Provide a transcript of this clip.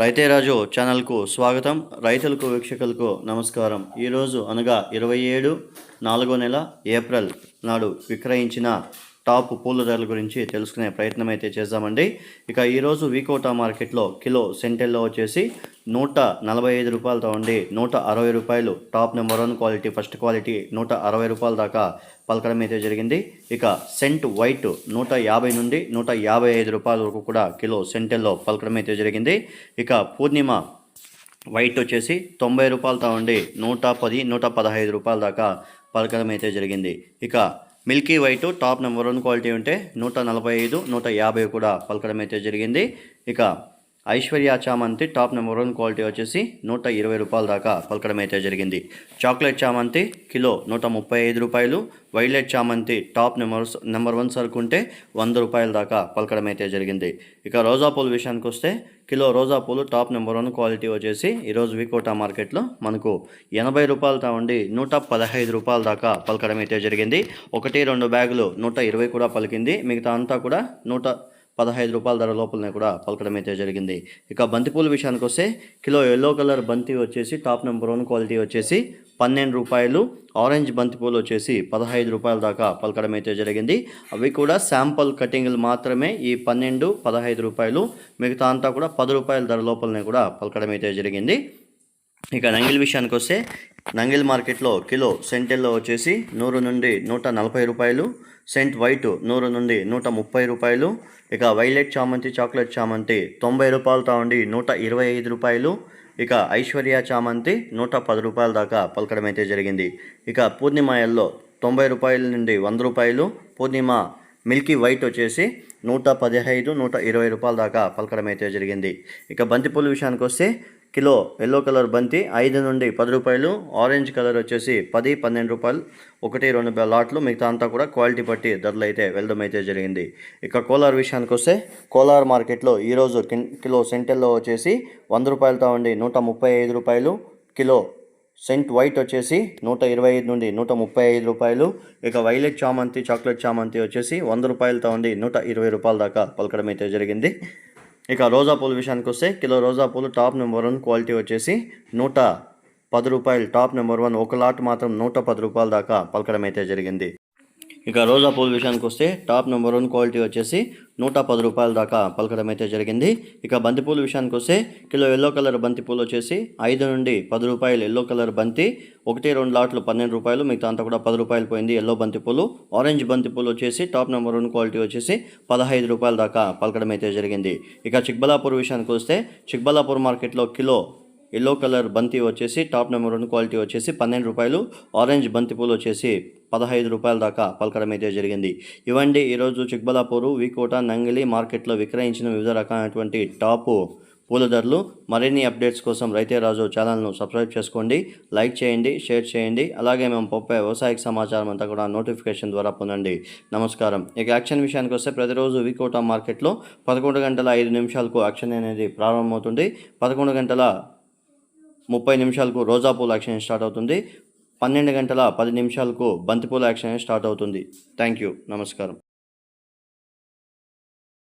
రైతే రాజు ఛానల్కు స్వాగతం. రైతులకు వీక్షకులకు నమస్కారం. ఈరోజు అనగా ఇరవై ఏడు నాలుగో నెల ఏప్రిల్ నాడు విక్రయించిన టాప్ పూల ధరల గురించి తెలుసుకునే ప్రయత్నం అయితే చేద్దామండి. ఇక ఈరోజు వీకోటా మార్కెట్లో కిలో సెంటెల్లో వచ్చేసి నూట నలభై ఐదు రూపాయలతో ఉండి నూట అరవై రూపాయలు top number one quality first quality నూట అరవై రూపాయల దాకా పలకడం అయితే జరిగింది. ఇక సెంట్ వైట్ నూట యాభై నుండి నూట యాభై ఐదు రూపాయల వరకు కూడా కిలో సెంటెల్లో పలకడం అయితే జరిగింది. ఇక పూర్ణిమ వైట్ వచ్చేసి తొంభై రూపాయలతో ఉండి నూట పది నూట పదహైదు రూపాయల దాకా పలకడం అయితే జరిగింది. ఇక milky white top number one quality ఉంటే నూట నలభై ఐదు నూట యాభై కూడా పలకడం అయితే జరిగింది. ఇక ఐశ్వర్య చామంతి టాప్ నెంబర్ వన్ క్వాలిటీ వచ్చేసి నూట ఇరవై రూపాయల దాకా పలకడం అయితే జరిగింది. చాక్లెట్ చామంతి కిలో నూట ముప్పై ఐదు రూపాయలు. వైలెట్ చామంతి టాప్ నెంబర్ నెంబర్ వన్ సరుకు ఉంటే వంద రూపాయల దాకా పలకడం అయితే జరిగింది. ఇక రోజా పూల విషయానికి వస్తే కిలో రోజా పూలు టాప్ నెంబర్ వన్ క్వాలిటీ వచ్చేసి ఈరోజు వికోటా మార్కెట్లో మనకు ఎనభై రూపాయలతో ఉండి నూట పదహైదు రూపాయల దాకా పలకడం అయితే జరిగింది. ఒకటి రెండు బ్యాగులు నూట ఇరవై కూడా పలికింది. మిగతా అంతా కూడా నూట పదహైదు రూపాయల ధర లోపలనే కూడా పలకడం అయితే జరిగింది. ఇక బంతిపూల విషయానికి వస్తే కిలో ఎల్లో కలర్ బంతి వచ్చేసి టాప్ నెంబర్ వన్ క్వాలిటీ వచ్చేసి పన్నెండు రూపాయలు ఆరెంజ్ బంతిపూలు వచ్చేసి పదహైదు రూపాయల దాకా పలకడం అయితే జరిగింది. అవి కూడా శాంపుల్ కటింగ్లు మాత్రమే ఈ పన్నెండు పదహైదు రూపాయలు మిగతా అంతా కూడా పది రూపాయల ధర లోపలనే కూడా పలకడం అయితే జరిగింది. ఇక నంగిల్ విషయానికి వస్తే నంగిల్ మార్కెట్లో కిలో సెంటెల్లో వచ్చేసి నూరు నుండి నూట నలభై రూపాయలు సెంట్ వైట్ నూరు నుండి నూట ముప్పై రూపాయలు ఇక వైలెట్ చామంతి చాక్లెట్ చామంతి తొంభై రూపాయలతో ఉండి నూట ఇరవై ఐదు రూపాయలు ఇక ఐశ్వర్య చామంతి నూట పది రూపాయల దాకా పలకడం అయితే జరిగింది. ఇక పూర్ణిమ ఎల్లో తొంభై రూపాయల నుండి వంద రూపాయలు పూర్ణిమ మిల్కీ వైట్ వచ్చేసి నూట పదిహేను నూట ఇరవై రూపాయల దాకా పలకడం అయితే జరిగింది. ఇక బంతిపూల విషయానికి వస్తే కిలో ఎల్లో కలర్ బంతి ఐదు నుండి పది రూపాయలు ఆరెంజ్ కలర్ వచ్చేసి పది పన్నెండు రూపాయలు. ఒకటి రెండు లాట్లు మిగతా అంతా కూడా క్వాలిటీ బట్టి ధరలు అయితే వెళ్ళడం అయితే జరిగింది. ఇక కోలార్ విషయానికి వస్తే కోలార్ మార్కెట్లో ఈరోజు కిన్- కిలో సెంటెల్లో వచ్చేసి వంద రూపాయలతో ఉండి నూట ముప్పై ఐదు రూపాయలు కిలో సెంట్ వైట్ వచ్చేసి నూట ఇరవై ఐదు నుండి నూట ముప్పై ఐదు రూపాయలు. ఇక వైలెట్ చామంతి చాక్లెట్ చామంతి వచ్చేసి వంద రూపాయలతో ఉండి నూట ఇరవై రూపాయల దాకా పలకడం అయితే జరిగింది. ఇక రోజా పూల విషయానికి వస్తే కిలో రోజా పూలు టాప్ నెంబర్ వన్ క్వాలిటీ వచ్చేసి నూట పది రూపాయలు. టాప్ నెంబర్ వన్ ఒక లాట్ మాత్రం నూట పది రూపాయల దాకా పలకడం అయితే జరిగింది. ఇక రోజా పూల విషయానికి వస్తే టాప్ నెంబర్ వన్ క్వాలిటీ వచ్చేసి నూట పది రూపాయల దాకా పలకడం అయితే జరిగింది. ఇక బంతిపూల విషయానికి వస్తే కిలో ఎల్లో కలర్ బంతిపూలు వచ్చేసి ఐదు నుండి పది రూపాయలు ఎల్లో కలర్ బంతి ఒకటి రెండు లాట్లు పన్నెండు రూపాయలు మిగతా అంతా కూడా పది రూపాయలు పోయింది ఎల్లో బంతిపూలు ఆరెంజ్ బంతిపూలు వచ్చేసి టాప్ నెంబర్ వన్ క్వాలిటీ వచ్చేసి పదహైదు రూపాయల దాకా పలకడం అయితే జరిగింది. ఇక చిక్బలాపూర్ విషయానికి వస్తే చిక్బలాపూర్ మార్కెట్లో కిలో ఎల్లో కలర్ బంతి వచ్చేసి టాప్ నెంబర్ వన్ క్వాలిటీ వచ్చేసి పన్నెండు రూపాయలు ఆరెంజ్ బంతి పూలు వచ్చేసి పదహైదు రూపాయల దాకా పలకడం అయితే జరిగింది. ఇవండి ఈరోజు చిక్బలాపూరు వీకోట నంగిలి మార్కెట్లో విక్రయించిన వివిధ రకాలైనటువంటి టాప్ పూల ధరలు. మరిన్ని అప్డేట్స్ కోసం రైతే రాజు ఛానల్ను సబ్స్క్రైబ్ చేసుకోండి లైక్ చేయండి షేర్ చేయండి. అలాగే మేము పంపే వ్యవసాయక సమాచారం అంతా కూడా నోటిఫికేషన్ ద్వారా పొందండి. నమస్కారం. ఇక యాక్షన్ విషయానికి వస్తే ప్రతిరోజు వీకోట మార్కెట్లో పదకొండు గంటల ఐదు నిమిషాలకు యాక్షన్ అనేది ప్రారంభమవుతుంది. పదకొండు గంటల ముప్పై నిమిషాలకు రోజా పూల యాక్షన్ స్టార్ట్ అవుతుంది. పన్నెండు గంటల పది నిమిషాలకు బంతిపూల యాక్షన్ స్టార్ట్ అవుతుంది. Thank you. నమస్కారం.